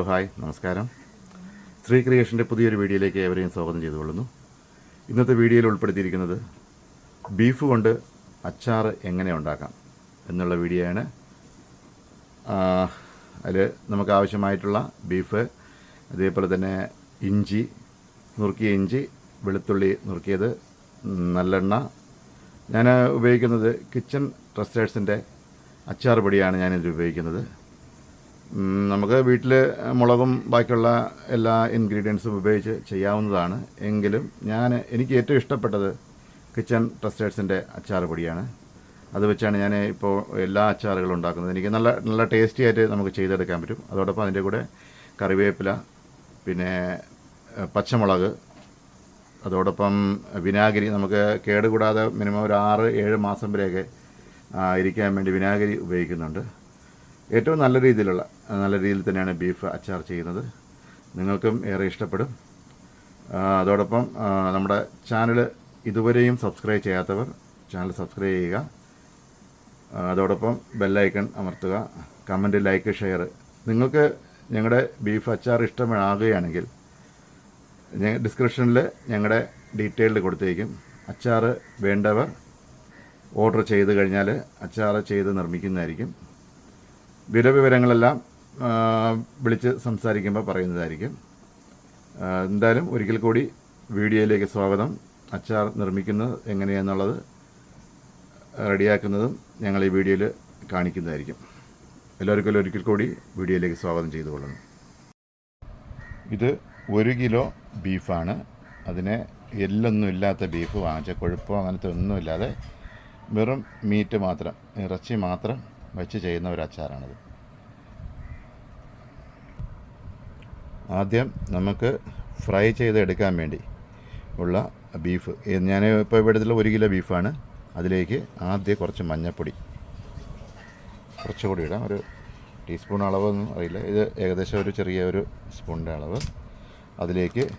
Hello hi നമസ്കാരം. ശ്രീ ക്രിയേഷന്റെ പുതിയൊരു വീഡിയോയിലേക്ക് ഏവരെയും സ്വാഗതം ചെയ്തുകൊള്ളുന്നു. ഇന്നത്തെ വീഡിയോയിൽ ഉൾപ്പെടുത്തിയിരിക്കുന്നത് ബീഫ് കൊണ്ട് അച്ചാർ എങ്ങനെ ഉണ്ടാക്കാം എന്നുള്ള വീഡിയോയാണ്. അതിൽ നമുക്ക് ആവശ്യമായിട്ടുള്ള ബീഫ് അതേപോലെ തന്നെ ഇഞ്ചി നുറുക്കിയ ഇഞ്ചി വെളുത്തുള്ളി നുറുക്കിയത് നല്ലെണ്ണ. ഞാൻ ഉപയോഗിക്കുന്നത് കിച്ചൺ ട്രസ്റ്റേഴ്സിന്റെ അച്ചാർ പൊടിയാണ് ഞാനിതിൽ ഉപയോഗിക്കുന്നത്. നമുക്ക് വീട്ടിൽ മുളകും ബാക്കിയുള്ള എല്ലാ ഇൻഗ്രീഡിയൻസും ഉപയോഗിച്ച് ചെയ്യാവുന്നതാണ്. എങ്കിലും ഞാൻ എനിക്ക് ഏറ്റവും ഇഷ്ടപ്പെട്ടത് കിച്ചൺ ട്രസ്റ്റേഴ്സിന്റെ അച്ചാർ പൊടിയാണ്. അത് വെച്ചാണ് ഞാൻ ഇപ്പോൾ എല്ലാ അച്ചാറുകളും ഉണ്ടാക്കുന്നത്. എനിക്ക് നല്ല നല്ല ടേസ്റ്റി ആയിട്ട് നമുക്ക് ചെയ്തെടുക്കാൻ പറ്റും. അതോടൊപ്പം അതിന്റെ കൂടെ കറിവേപ്പില പിന്നെ പച്ചമുളക് അതോടൊപ്പം വിനാഗിരി. നമുക്ക് കേടുകൂടാതെ മിനിമം ഒരു ആറ് ഏഴ് മാസം വരെയൊക്കെ ഇരിക്കാൻ വേണ്ടി വിനാഗിരി ഉപയോഗിക്കുന്നുണ്ട്. ഏറ്റവും നല്ല രീതിയിലുള്ള നല്ല രീതിയിൽ തന്നെയാണ് ബീഫ് അച്ചാർ ചെയ്യുന്നത്. നിങ്ങൾക്കും ഏറെ ഇഷ്ടപ്പെടും. അതോടൊപ്പം നമ്മുടെ ചാനൽ ഇതുവരെയും സബ്സ്ക്രൈബ് ചെയ്യാത്തവർ ചാനൽ സബ്സ്ക്രൈബ് ചെയ്യുക. അതോടൊപ്പം ബെല്ലൈക്കൺ അമർത്തുക. കമന്റ് ലൈക്ക് ഷെയർ നിങ്ങൾക്ക് ഞങ്ങളുടെ ബീഫ് അച്ചാർ ഇഷ്ടമാകുകയാണെങ്കിൽ ഡിസ്ക്രിപ്ഷനിൽ ഞങ്ങളുടെ ഡീറ്റെയിൽഡ് കൊടുത്തേക്കും. അച്ചാർ വേണ്ടവർ ഓർഡർ ചെയ്ത് കഴിഞ്ഞാൽ അച്ചാർ ചെയ്ത് നിർമ്മിക്കുന്നതായിരിക്കും. വിവരങ്ങളെല്ലാം വിളിച്ച് സംസാരിക്കുമ്പോൾ പറയുന്നതായിരിക്കും. എന്തായാലും ഒരിക്കൽ കൂടി വീഡിയോയിലേക്ക് സ്വാഗതം. അച്ചാർ നിർമ്മിക്കുന്നത് എങ്ങനെയെന്നുള്ളത് റെഡിയാക്കുന്നതും ഞങ്ങൾ ഈ വീഡിയോയിൽ കാണിക്കുന്നതായിരിക്കും. എല്ലാവർക്കും ഒരിക്കൽ കൂടി വീഡിയോയിലേക്ക് സ്വാഗതം ചെയ്തുകൊള്ളുന്നു. ഇത് ഒരു കിലോ ബീഫാണ്. അതിനെ എല്ലൊന്നും ഇല്ലാത്ത ബീഫ് വാങ്ങിച്ച കൊഴുപ്പോ അങ്ങനത്തെ ഒന്നുമില്ലാതെ വെറും മീറ്റ് മാത്രം ഇറച്ചി മാത്രം വെച്ച് ചെയ്യുന്ന ഒരു അച്ചാറാണിത്. ആദ്യം നമുക്ക് ഫ്രൈ ചെയ്ത് എടുക്കാൻ വേണ്ടി ഉള്ള ബീഫ്. ഞാൻ ഇപ്പോൾ ഇവിടെ ഒരു കിലോ ബീഫാണ്. അതിലേക്ക് ആദ്യം കുറച്ച് മഞ്ഞൾപ്പൊടി കുറച്ചുകൂടി ഇടാം. ഒരു ടീസ്പൂൺ അളവൊന്നും അറിയില്ല. ഇത് ഏകദേശം ഒരു ചെറിയ ഒരു സ്പൂണിന്റെ അളവ്. അതിലേക്ക്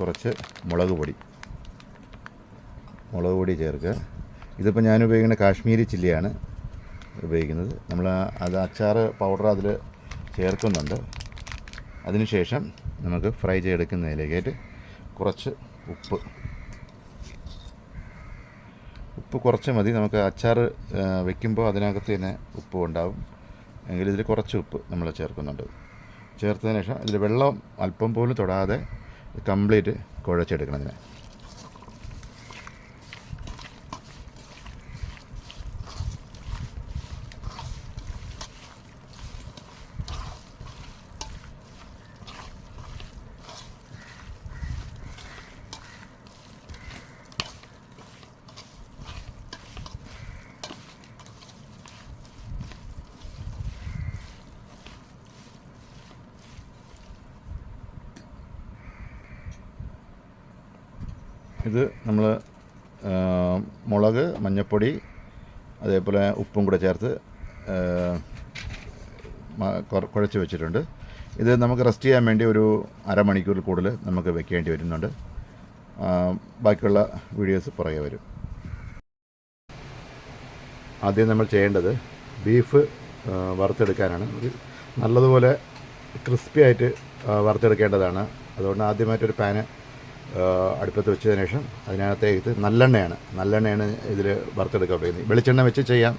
കുറച്ച് മുളക് പൊടി. മുളക് പൊടി ചേർക്കുക. ഇതിപ്പോൾ ഞാൻ ഉപയോഗിക്കുന്ന കാശ്മീരി ചില്ലിയാണ്. ഉപയോഗിക്കുന്നത്. നമ്മൾ അത് അച്ചാർ പൗഡർ അതിൽ ചേർക്കുന്നുണ്ട്. അതിനുശേഷം നമുക്ക് ഫ്രൈ ചെയ്തെടുക്കുന്നതിലേക്കായിട്ട് കുറച്ച് ഉപ്പ്. ഉപ്പ് കുറച്ച് മതി. നമുക്ക് അച്ചാർ വെക്കുമ്പോൾ അതിനകത്ത് തന്നെ ഉപ്പ് ഉണ്ടാവും. എങ്കിൽ ഇതിൽ കുറച്ച് ഉപ്പ് നമ്മൾ ചേർക്കുന്നുണ്ട്. ചേർത്തതിന് ശേഷം ഇതിൽ വെള്ളം അല്പം പോലും തൊടാതെ കംപ്ലീറ്റ് കുഴച്ചെടുക്കണം ഇതിനെ. ഇത് നമ്മൾ മുളക് മഞ്ഞൾപ്പൊടി അതേപോലെ ഉപ്പും കൂടെ ചേർത്ത് കുഴച്ച് വെച്ചിട്ടുണ്ട്. ഇത് നമുക്ക് റെസ്റ്റ് ചെയ്യാൻ വേണ്ടി ഒരു അരമണിക്കൂറിൽ കൂടുതൽ നമുക്ക് വെക്കേണ്ടി വരുന്നുണ്ട്. ബാക്കിയുള്ള വീഡിയോസ് പുറകെ വരും. ആദ്യം നമ്മൾ ചെയ്യേണ്ടത് ബീഫ് വറുത്തെടുക്കാനാണ്. നല്ലതുപോലെ ക്രിസ്പി ആയിട്ട് വറുത്തെടുക്കേണ്ടതാണ്. അതുകൊണ്ട് ആദ്യമായിട്ടൊരു പാന് അടുപ്പത്ത് വെച്ചതിന് ശേഷം അതിനകത്തേക്ക് നല്ലെണ്ണയാണ്. നല്ലെണ്ണയാണ് ഇതിൽ വറുത്തെടുക്കാൻ പറ്റുന്നത് വെളിച്ചെണ്ണ വെച്ച് ചെയ്യാം.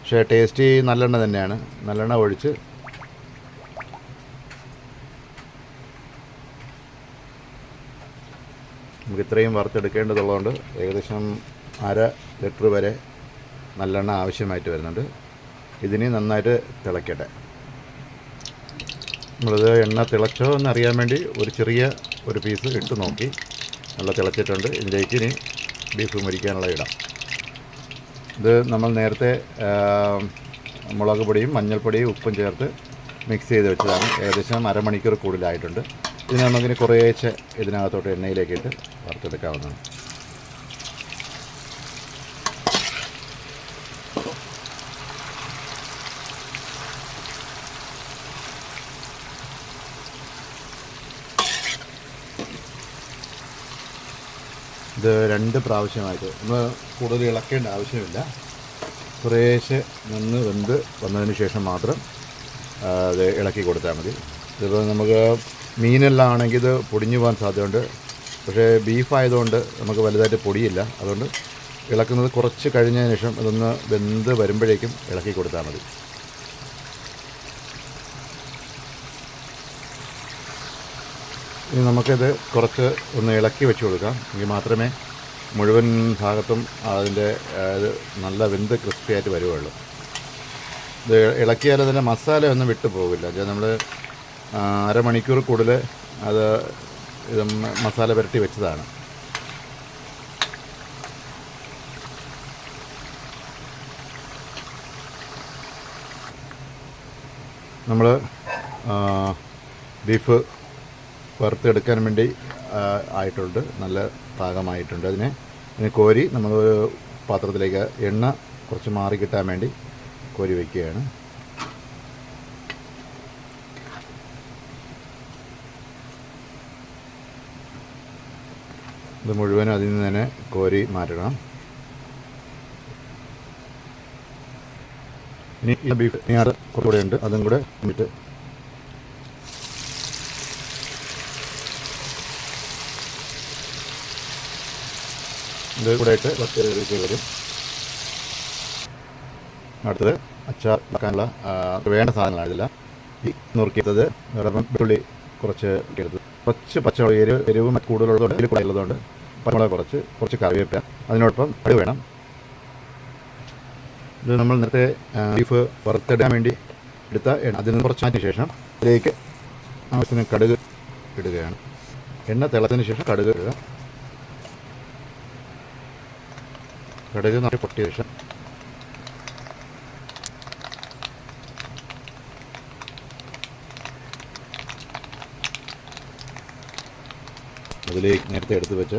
പക്ഷേ ടേസ്റ്റ് നല്ലെണ്ണ തന്നെയാണ്. നല്ലെണ്ണ ഒഴിച്ച് നമുക്ക് ഇത്രയും വറുത്തെടുക്കേണ്ടതുള്ളതുകൊണ്ട് ഏകദേശം അര ലിറ്റർ വരെ നല്ലെണ്ണ ആവശ്യമായിട്ട് വരുന്നുണ്ട്. ഇതിന് നന്നായിട്ട് തിളയ്ക്കട്ടെ നമ്മളിത് എണ്ണ തിളച്ചോ എന്നറിയാൻ വേണ്ടി ഒരു ചെറിയ ഒരു പീസ് ഇട്ട് നോക്കി. നല്ല തിളച്ചിട്ടുണ്ട്. ഇതിലേക്ക് ഇനി ബീഫ് മുരിക്കാനുള്ള ഇടാം. ഇത് നമ്മൾ നേരത്തെ മുളക് പൊടിയും മഞ്ഞൾപ്പൊടിയും ഉപ്പും ചേർത്ത് മിക്സ് ചെയ്ത് വെച്ചതാണ്. ഏകദേശം അരമണിക്കൂർ കൂടുതലായിട്ടുണ്ട്. ഇതിന് നമുക്കിനി കുറേശ്ശെ ഇതിനകത്തോട്ട് എണ്ണയിലേക്കിട്ട് വറുത്തെടുക്കാവുന്നതാണ്. ഇത് രണ്ട് പ്രാവശ്യമായിട്ട്. നമ്മൾ കൂടുതൽ ഇളക്കേണ്ട ആവശ്യമില്ല. കുറേശ്ശെ നിന്ന് വെന്ത് വന്നതിന് ശേഷം മാത്രം അത് ഇളക്കി കൊടുത്താൽ മതി. ഇതിപ്പോൾ നമുക്ക് മീനെല്ലാം ആണെങ്കിൽ ഇത് പൊടിഞ്ഞു പോകാൻ സാധ്യതയുണ്ട്. പക്ഷേ ബീഫായതുകൊണ്ട് നമുക്ക് വലുതായിട്ട് പൊടിയില്ല. അതുകൊണ്ട് ഇളക്കുന്നത് കുറച്ച് കഴിഞ്ഞതിന് ശേഷം ഇതൊന്ന് വെന്ത് വരുമ്പോഴേക്കും ഇളക്കി കൊടുത്താൽ മതി. ഇനി നമുക്കിത് കുറച്ച് ഒന്ന് ഇളക്കി വെച്ച് കൊടുക്കാം. എങ്കിൽ മാത്രമേ മുഴുവൻ ഭാഗത്തും അതിന്റെ നല്ല വെന്ത് ക്രിസ്പിയായിട്ട് വരുവുള്ളൂ. ഇത് ഇളക്കിയാൽ അതിന്റെ മസാല ഒന്നും വിട്ടു പോകില്ല. നമ്മൾ അരമണിക്കൂർ കൂടുതൽ അത് ഇത് മസാല പുരട്ടി വെച്ചതാണ്. നമ്മൾ ബീഫ് വറുത്തെടുക്കാൻ വേണ്ടി ആയിട്ടുണ്ട്. നല്ല പാകമായിട്ടുണ്ട് അതിനെ. ഇതിനെ കോരി നമ്മൾ പാത്രത്തിലേക്ക് എണ്ണ കുറച്ച് മാറി കിട്ടാൻ വേണ്ടി കോരി വയ്ക്കുകയാണ് ഇത് മുഴുവനും അതിൽ നിന്ന് തന്നെ കോരി മാറ്റണം. ഇനി ബീഫ് കൂടെ ഉണ്ട്. അതും കൂടെ ഇത് കൂടെ ഇട്ട് കുറച്ച് ഇറക്കി വരും. അടുത്തത് അച്ചാർ വെക്കാനുള്ള വേണ്ട സാധനങ്ങളാണ് ഇതില്ല ഈ നുറുക്കിയത് വെളുത്തുള്ളി കുറച്ച് എടുത്തത് കുറച്ച് പച്ചമുളക് എരിവ് എരിവ് മറ്റു കൂടുതലുള്ളതുകൊണ്ട് ഇതിൽ കൂടെ ഉള്ളതുകൊണ്ട് പച്ചമുളക് കുറച്ച് കുറച്ച് കറിവേപ്പില. അതിനോടൊപ്പം കടി വേണം. ഇത് നമ്മൾ നേരത്തെ ബീഫ് വറുത്തിടാൻ വേണ്ടി എടുത്ത എണ്ണ. അതിൽ നിന്ന് കുറച്ച് മാറ്റിയ ശേഷം അതിലേക്ക് ആവശ്യത്തിന് കടുക് ഇടുകയാണ്. എണ്ണ തിളച്ചതിന് ശേഷം കടുക് ഇടുക. കടുക് നല്ല പൊട്ടിയ ശേഷം അതിലേക്ക് നേരത്തെ എടുത്ത് വെച്ച്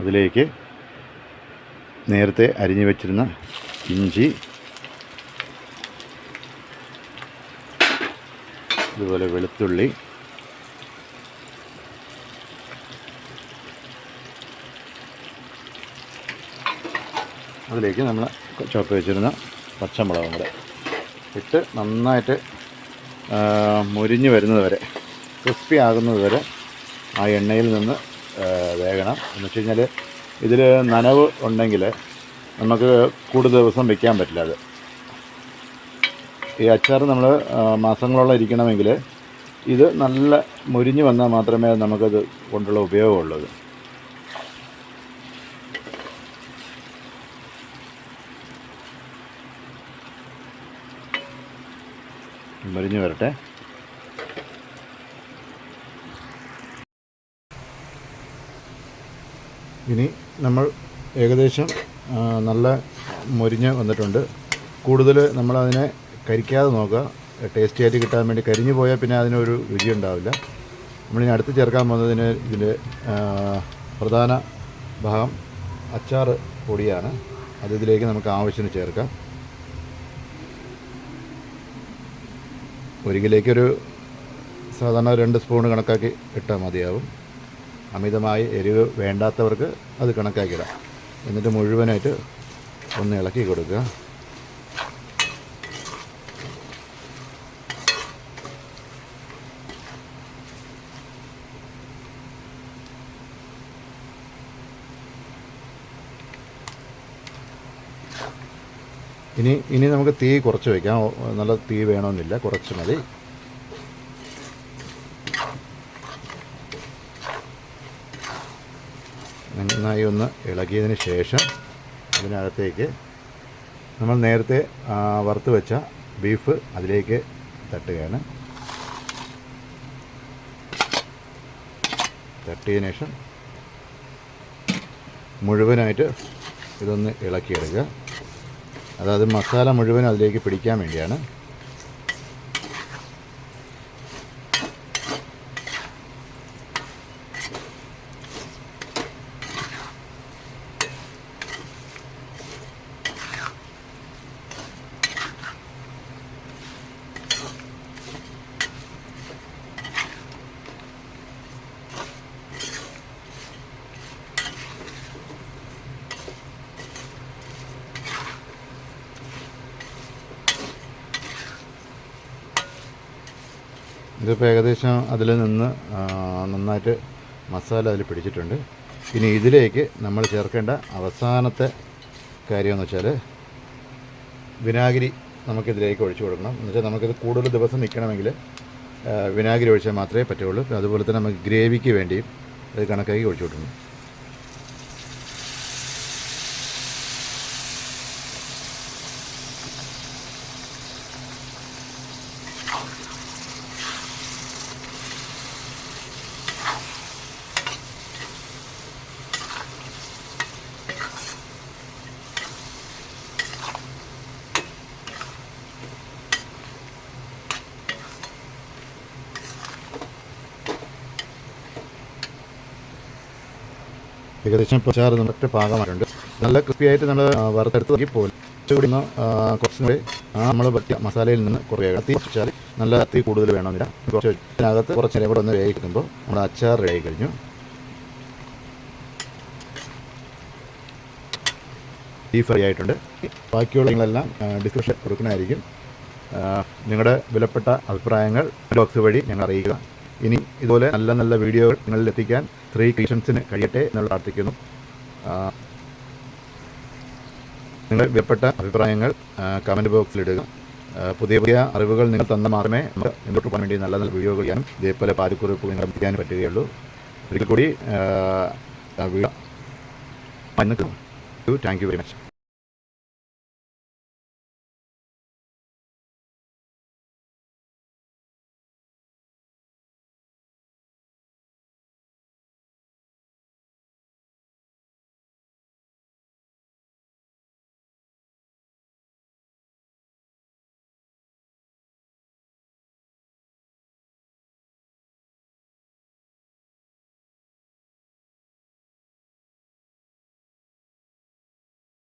അതിലേക്ക് നേരത്തെ അരിഞ്ഞു വെച്ചിരുന്ന ഇഞ്ചി അതുപോലെ വെളുത്തുള്ളി അതിലേക്ക് നമ്മൾ ചോപ്പ് വെച്ചിരുന്ന പച്ചമുളകും കൂടെ ഇട്ട് നന്നായിട്ട് മുരിഞ്ഞ് വരുന്നത് വരെ ക്രിസ്പി ആകുന്നത് വരെ ആ എണ്ണയിൽ നിന്ന് വേകണം. എന്ന് വെച്ച് കഴിഞ്ഞാൽ ഇതിൽ നനവ് ഉണ്ടെങ്കിൽ നമുക്ക് കൂടുതൽ ദിവസം വെക്കാൻ പറ്റില്ല അത്. ഈ അച്ചാർ നമ്മൾ മാസങ്ങളോളം ഇരിക്കണമെങ്കിൽ ഇത് നല്ല മുരിഞ്ഞ് വന്നാൽ മാത്രമേ നമുക്കത് കൊണ്ടുള്ള ഉപയോഗമുള്ളത് മുരിഞ്ഞ് വരട്ടെ. ഇനി നമ്മൾ ഏകദേശം നല്ല മൊരിഞ്ഞ് വന്നിട്ടുണ്ട്. കൂടുതൽ നമ്മളതിനെ കരിക്കാതെ നോക്കുക. ടേസ്റ്റി ആയിട്ട് കിട്ടാൻ വേണ്ടി കരിഞ്ഞു പോയാൽ പിന്നെ അതിനൊരു രുചി ഉണ്ടാവില്ല. നമ്മളിനി അടുത്ത് ചേർക്കാൻ പോകുന്നതിന് ഇതിന്റെ പ്രധാന ഭാഗം അച്ചാർ പൊടിയാണ്. അത് ഇതിലേക്ക് നമുക്ക് ആവശ്യത്തിന് ചേർക്കാം. ഒരു സാധാരണ രണ്ട് സ്പൂൺ കണക്കാക്കി ഇട്ടാൽ മതിയാവും. അമിതമായി എരിവ് വേണ്ടാത്തവർക്ക് അത് കണക്കാക്കിയിടാം. എന്നിട്ട് മുഴുവനായിട്ട് ഒന്ന് ഇളക്കി കൊടുക്കുക. ഇനി ഇനി നമുക്ക് തീ കുറച്ച് വയ്ക്കാം. നല്ല തീ വേണമെന്നില്ല. കുറച്ച് മതി. നന്നായി ഒന്ന് ഇളക്കിയതിന് ശേഷം അതിനകത്തേക്ക് നമ്മൾ നേരത്തെ വറുത്ത് വെച്ച ബീഫ് അതിലേക്ക് തട്ടുകയാണ്. തട്ടിയതിനു ശേഷം മുഴുവനായിട്ട് ഇതൊന്ന് ഇളക്കിയെടുക്കുക. അതായത് മസാല മുഴുവൻ അതിലേക്ക് പിടിക്കാൻ വേണ്ടിയാണ് ഇതിപ്പോൾ ഏകദേശം അതിൽ നിന്ന് നന്നായിട്ട് മസാല അതിൽ പിടിച്ചിട്ടുണ്ട്. ഇനി ഇതിലേക്ക് നമ്മൾ ചേർക്കേണ്ട അവസാനത്തെ കാര്യമെന്ന് വെച്ചാൽ വിനാഗിരി നമുക്കിതിലേക്ക് ഒഴിച്ചു കൊടുക്കണം. എന്ന് വെച്ചാൽ നമുക്കിത് കൂടുതൽ ദിവസം നിൽക്കണമെങ്കിൽ വിനാഗിരി ഒഴിച്ചാൽ മാത്രമേ പറ്റുള്ളൂ. അതുപോലെ തന്നെ നമുക്ക് ഗ്രേവിക്ക് വേണ്ടിയും ഇത് കണക്കാക്കി ഒഴിച്ചു കൊടുക്കണം. ഏകദേശം ഇപ്പോൾ ചാറ് നമ്മുടെ പാകമായിട്ടുണ്ട്. നല്ല ക്രിസ്പിയായിട്ട് നമ്മൾ വറുത്തെടുത്ത് പോലെ. കുറച്ചുകൂടി ഒന്ന് കുറച്ചും കൂടി നമ്മൾ പറ്റിയ മസാലയിൽ നിന്ന് കുറേ തീ വെച്ചാൽ നല്ല തീ കൂടുതൽ വേണമെന്നില്ല. കുറച്ച് അതിനകത്ത് കുറച്ച് നേരം കൂടെ ഒന്ന് വേവിക്കുമ്പോൾ നമ്മുടെ അച്ചാർ റെഡി കഴിഞ്ഞു. ബീഫ് ഫ്രൈ ആയിട്ടുണ്ട്. ബാക്കിയുള്ള ഡിസ്ക്രിപ്ഷൻ കൊടുക്കുന്നതായിരിക്കും. നിങ്ങളുടെ വിലപ്പെട്ട അഭിപ്രായങ്ങൾ ബോക്സ് വഴി ഞങ്ങൾ അറിയിക്കുക. ഇനി ഇതുപോലെ നല്ല നല്ല വീഡിയോകൾ നിങ്ങളിൽ എത്തിക്കാൻ ശ്രീ ക്രിയേഷൻസിന് കഴിയട്ടെ എന്നുള്ള പ്രാർത്ഥിക്കുന്നു. നിങ്ങൾ വിലപ്പെട്ട അഭിപ്രായങ്ങൾ കമന്റ് ബോക്സിലിടുക പുതിയ പുതിയ അറിവുകൾ നിങ്ങൾ തന്ന മാത്രമേ നമുക്ക് മുന്നോട്ട് പോകാൻ വേണ്ടി നല്ല നല്ല വീഡിയോകൾ ചെയ്യാനും ഇതേപോലെ പാരിക്കുറിപ്പ് നിങ്ങൾ ചെയ്യാനും പറ്റുകയുള്ളൂ. ഒരിക്കൽ കൂടി താങ്ക് യു വെരി മച്ച്